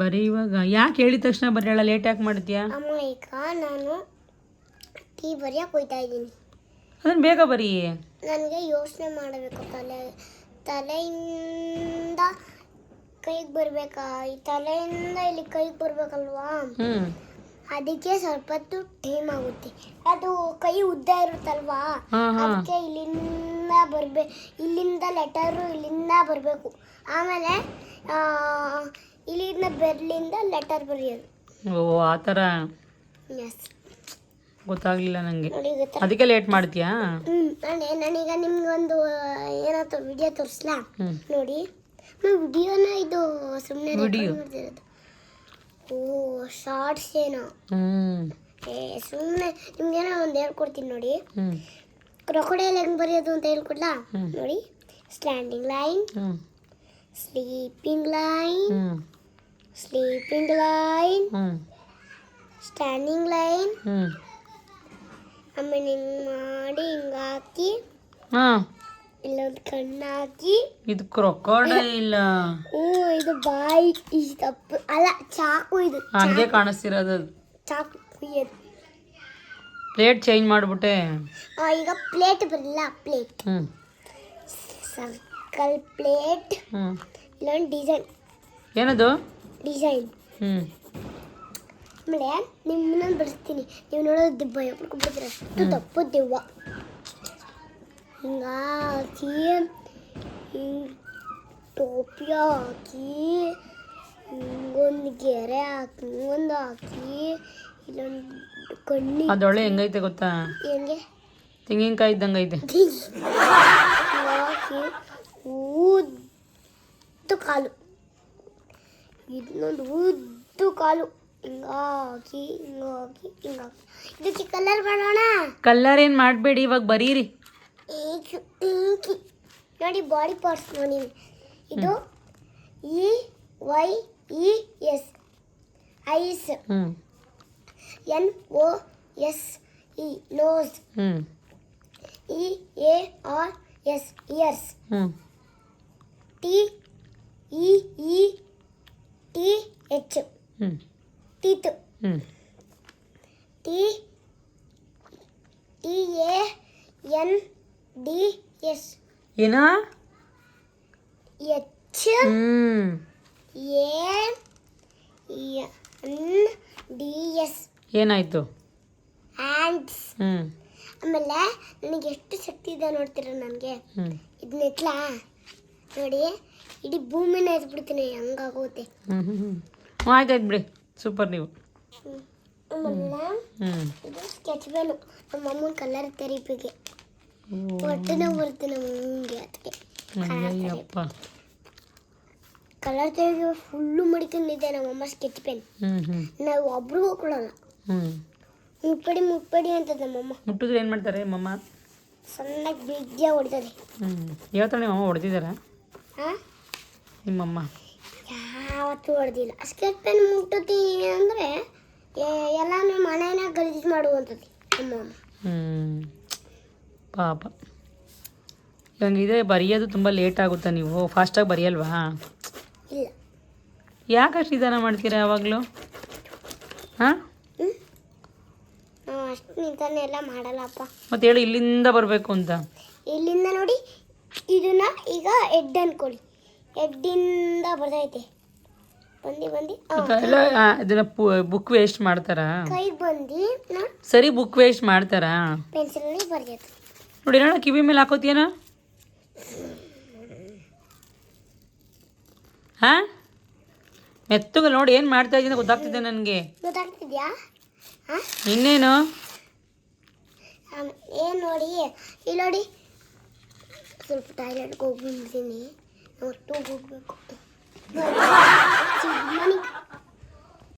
ಬರೀ ಇವಾಗ. ಯಾಕೆ ಹೇಳಿದ ತಕ್ಷಣ ಬರೆಯೋಣ ಲೇಟ್ ಯಾಕೆ ಮಾಡ್ತೀಯಾ? ಅಮ್ಮ ಈಗ ನಾನು ಟೀ ಬರೆಯಕ್ಕೆ ಹೋಯ್ತಾ ಇದ್ದೀನಿ. ಅದನ್ನ ಬೇಗ ಬರೀ. ನನಗೆ ಯೋಚನೆ ಮಾಡಬೇಕು. ತಲೆ ತಲೆಯಿಂದ ಕೈಗೆ ಬರಬೇಕಾ? ಈ ತಲೆಯಿಂದ ಇಲ್ಲಿ ಕೈಗೆ ಬರಬೇಕಲ್ವಾ? ಅದಕ್ಕೆ ಸ್ವಲ್ಪ ಹೊತ್ತು ಟೈಮ್ ಆಗುತ್ತೆ. ಅದು ಕೈ ಉದ್ದ ಇರುತ್ತಲ್ವಾ? ಅದಕ್ಕೆ ಇಲ್ಲಿಂದ ಬರ್ಬೇಕು ಇಲ್ಲಿಂದ ಲೆಟರು ಇಲ್ಲಿಂದ ಬರಬೇಕು. ಆಮೇಲೆ ಆ, ಇಲ್ಲಿಂದ ಬೆರ್ಲಿಂದ ಲೆಟರ್ ಬರೆಯೋದು. ಓ ಆ ಥರ ಎಸ್ ಗೊತ್ತಾಗ್ಲಿಲ್ಲ ನನಗೆ ನೋಡಿ ಗೊತ್ತಾ ಅದಕ್ಕೆ ಲೇಟ್ ಮಾಡ್ತೀಯಾ? ಹ್ಞೂ ಈಗ ನಾನೀಗ ನಿಮ್ಗೊಂದು ಏನಾಯ್ತು ವಿಡಿಯೋ ತೋರಿಸ್ಲಾ? ಹ್ಮ್. ನೋಡಿ. ವಿಡಿಯೋನ ಇದು ಸುಮ್ಮನೆ Video. ಮಾಡ್ತಿರೋದು ಓ ಶಾರ್ಟ್ಸ್ ಏನೋ. ಹ್ಮ್. ಏ ಸುಮ್ಮನೆ ನಿಮ್ಗೇನೋ ಒಂದು ಹೇಳ್ಕೊಡ್ತೀನಿ ನೋಡಿ. ಹ್ಮ್. ಹೆಂಗೆ ಹೆಂಗ್ ಬರೆಯೋದು ಅಂತ ಹೇಳ್ಕೊಡ್ಲಾ? ಹ್ಮ್. ನೋಡಿ standing line hmm. Sleeping line hmm. Sleeping line standing line ಆಮೇಲೆ ಹಿಂಗ್ ಮಾಡಿ ಹಿಂಗ್ ಹಾಕಿ ಹಾ. ಇಲ್ಲೊಂದು ಕಣ್ಣು ಹಾಕಿ ಇದು ಕ್ರೊಕೊಡೈಲ್ ಹ್ಞೂ ಇದು ಬಾಯಿ ಈ ತಪ್ಪು. ಅಲ್ಲ ಚಾಕು ಇದು. ಹಂಗೆ ಕಾಣಿಸ್ತಿರೋದು ಚಾಕು ಪ್ಲೇಟ್ ಚೇಂಜ್ ಮಾಡ್ಬಿಟ್ಟೆ. ಈಗ ಪ್ಲೇಟ್ ಬರಲ್ಲ ಪ್ಲೇಟ್ ಹ್ಞೂ ಸರ್ಕಲ್ ಪ್ಲೇಟ್ ಹ್ಞೂ ಇಲ್ಲೊಂದು ಡಿಸೈನ್ ಏನದು? ಡಿಸೈನ್ ಹ್ಮ್ ಆಮೇಲೆ ನಿಮ್ಮನ್ನ ಬಿಡಿಸ್ತೀನಿ. ನೀವು ನೋಡೋದು ಭಯ ಪಡ್ಕೊಂಡ್ಬಿಡ್ತೀರ ಅಷ್ಟು ತಪ್ಪು ದೆವ್ವ. ಹಿಂಗಾಕಿ ಹಿಂಗ್ ಟೋಪಿ ಹಾಕಿ ಹಿಂಗೊಂದು ಗೆರೆ ಹಾಕಿ ಹಿಂಗೊಂದು ಹಾಕಿ ಇಲ್ಲೊಂದು ಕಣ್ಣಿ. ಅದೊಳ್ಳೆ ಹೆಂಗೈತೆ ಗೊತ್ತಾ? ಹೆಂಗೆ? ತೆಂಗಿನಕಾಯಿ ಇದ್ದಂಗೆ ಐತೆ. ಹಾಕಿ ಉದ್ದು ಕಾಲು. ಇದನ್ನೊಂದು ಉದ್ದು ಕಾಲು. ಹಿಂಗಾಗಿ ಹಿಂಗಾಗಿ ಹಿಂಗಾಗಿ. ಇದಕ್ಕೆ ಕಲರ್ ಮಾಡೋಣ? ಕಲ್ಲರ್ ಏನು ಮಾಡಬೇಡಿ ಇವಾಗ ಬರೀರಿ. ನೋಡಿ ಬಾಡಿ ಪಾರ್ಟ್ಸ್ ನೋಡಿ. ಇದು E Y E S eyes N O S E nose E A R S ears T E E T H teeth T T A N D S ಏನ? H A N D S ಏನಾಯ್ತು? Hands ಆಮೇಲೆ ನನಗೆ ಎಷ್ಟು ಶಕ್ತಿ ಇದೆ ನೋಡ್ತೀರ ನನಗೆ? ಇದನ್ನ ಎತ್ಲಾ ನೋಡಿ. ಇಡೀ ಭೂಮಿನ ಎತ್ಬಿಡ್ತೀನಿ ಹಂಗಾಗೋತೆ. ಹ್ಮ್. ಹ್ಮ್ ಹ್ಮ್ ಆಯ್ತು ಆಯ್ತು ಬಿಡಿ. ಸೂಪರ್ ನೀವು. ಇದು ಸ್ಕೆಚ್ ಪೆನ್ನು ನಮ್ಮ ಅಮ್ಮನ ಕಲರ್ ತೆರಿಪಿಗೆ. ಹೊಟ್ಟೆನ ಬರುತ್ತೆ ನಮ್ಮ ಅಮ್ಮನಿಗೆ ಅದಕ್ಕೆ. ಅಯ್ಯಪ್ಪ ಕಲರ್ ತೆರಿಗೆ ಫುಲ್ಲು ಮಡಿಕೊಂಡಿದ್ದೆ ನಮ್ಮಮ್ಮ ಸ್ಕೆಚ್ ಪೆನ್ ನಾವು ಒಬ್ರಿಗೂ ಕೊಡಲ್ಲ. ಮುಪ್ಪಡಿ ಮುಪ್ಪಡಿ ಅಂತದ ನಮ್ಮಮ್ಮ ಮುಟ್ಟಿದ್ರೆ ಏನು ಮಾಡ್ತಾರೆ ಮಮ್ಮ? ಸಣ್ಣಗೆ ಬಿಗ್ಗೆ ಹೊಡಿತದೆ. ಹ್ಮ್. ಯಾವತ್ತರ ನಿಮ್ಮ ಅಮ್ಮ ಹೊಡೆದಿದ್ದಾರ? ಹಾಂ ನಿಮ್ಮಮ್ಮ? ಯಾವತ್ತೂ ಹೊಡೆದಿಲ್ಲ. ಸ್ಕೆಚ್ ಪೆನ್ ಮುಟ್ಟತಿ ಅಂದರೆ ಎಲ್ಲಾನು ಮನೇನ ಗಲೀಜು ಮಾಡುವಂಥದ್ದು ನಿಮ್ಮಮ್ಮ. ಹ್ಞೂ ಪಾಪ. ಇವಂಗಿದೆ ಬರೆಯೋದು ತುಂಬ ಲೇಟ್ ಆಗುತ್ತಾ ನೀವು? ಫಾಸ್ಟಾಗಿ ಬರೆಯಲ್ವಾ? ಇಲ್ಲ. ಯಾಕೆ ಅಷ್ಟು ನಿಧಾನ ಮಾಡ್ತೀರಾ ಯಾವಾಗಲೂ? ಹಾಂ? ನಾವು ಅಷ್ಟು ನಿಧಾನ ಎಲ್ಲ ಮಾಡಲ್ಲಪ್ಪ. ಮತ್ತೆ ಹೇಳಿ ಇಲ್ಲಿಂದ ಬರಬೇಕು ಅಂತ. ಇಲ್ಲಿಂದ ನೋಡಿ ಇದನ್ನ ಈಗ ಎಡ್ ಅನ್ಕೊಳ್ಳಿ. ಎಡ್ಡಿಂದ ಬರ್ತೈತೆ ಬಂದು ಬಂದು. ಎಲ್ಲ ಇದನ್ನ ಬುಕ್ ವೇಸ್ಟ್ ಮಾಡ್ತಾರಾ? ಕೈಗೆ ಬಂದು ಸರಿ ಬುಕ್ ವೇಸ್ಟ್ ಮಾಡ್ತಾರಾ? ಪೆನ್ಸಿಲಲ್ಲಿ ಬರೆಯೋದು ನೋಡಿ ನೋಡ ಕಿವಿ ಮೇಲೆ ಹಾಕೋತೀಯನ? ಹಾ? ಮೆತ್ತಗ ನೋಡಿ ಏನು ಮಾಡ್ತಾ ಇದ್ದೀನಿ ಗೊತ್ತಾಗ್ತಿದೆ ನನಗೆ. ಗೊತ್ತಾಗ್ತಿದ್ಯಾ? ಹಾಂ ಇನ್ನೇನು? ಏನು ನೋಡಿ ಇಲ್ಲಿ ನೋಡಿ. ಸ್ವಲ್ಪ ಟಾಯ್ಲೆಟ್ಗೆ ಹೋಗಿ ಬಂದಿದ್ದೀನಿ Вот то вот как-то.